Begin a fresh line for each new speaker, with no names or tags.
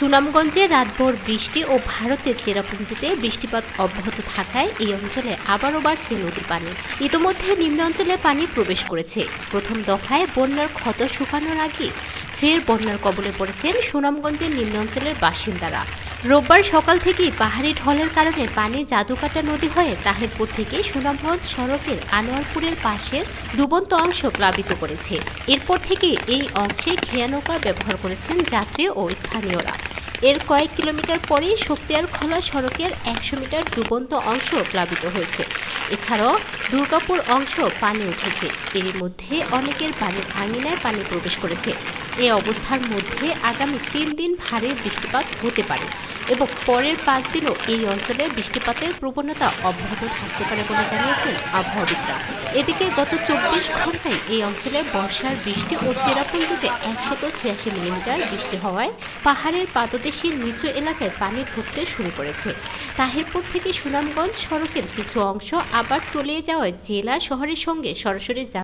সুনামগঞ্জে রাতভর বৃষ্টি ও ভারতের চেরাপুঞ্জিতে বৃষ্টিপাত অব্যাহত থাকায় এই অঞ্চলে আবারও বাড়ছে নদীর পানি। ইতোমধ্যে নিম্ন অঞ্চলে পানি প্রবেশ করেছে। প্রথম দফায় বন্যার ক্ষত শুকানোর আগে ফের বন্যার কবলে পড়েছেন সুনামগঞ্জের নিম্ন অঞ্চলের বাসিন্দারা। রোববার সকাল থেকেই পাহাড়ি ঢলের কারণে পানি জাদুকাটা নদী হয়ে তাহিরপুর থেকে সুনামগঞ্জ সড়কের আনোয়ারপুরের পাশের ডুবন্ত অংশ প্লাবিত করেছে। এরপর থেকে এই অংশে খেয়া নৌকা ব্যবহার করেছেন যাত্রী ও স্থানীয়রা। এর কয়েক কিলোমিটার পরেই শক্তিয়ার খোলা সড়কের একশো মিটার ডুবন্ত অংশ প্লাবিত হয়েছে। এছাড়াও দুর্গাপুর অংশ পানি উঠেছে। এর মধ্যে অনেকের বাড়ির আঙিনায় পানি প্রবেশ করেছে। এ অবস্থার মধ্যে আগামী তিন দিন ভারী বৃষ্টিপাত হতে পারে এবং পরের পাঁচ দিনও এই অঞ্চলে বৃষ্টিপাতের প্রবণতা অব্যাহত থাকতে পারে বলে জানিয়েছেন আবহাওয়াবিদরা। এদিকে গত চব্বিশ ঘন্টায় এই অঞ্চলে বর্ষার বৃষ্টি ও চেরাপুঞ্জিতে একশত ছিয়াশি মিলিমিটার বৃষ্টি হওয়ায় পাহাড়ের পাদদেশের নিচু এলাকায় পানি ঢুকতে শুরু করেছে। তাহিরপুর থেকে সুনামগঞ্জ সড়কের কিছু অংশ আবার তলিয়ে যাওয়ায় জেলা শহরের সঙ্গে সরাসরি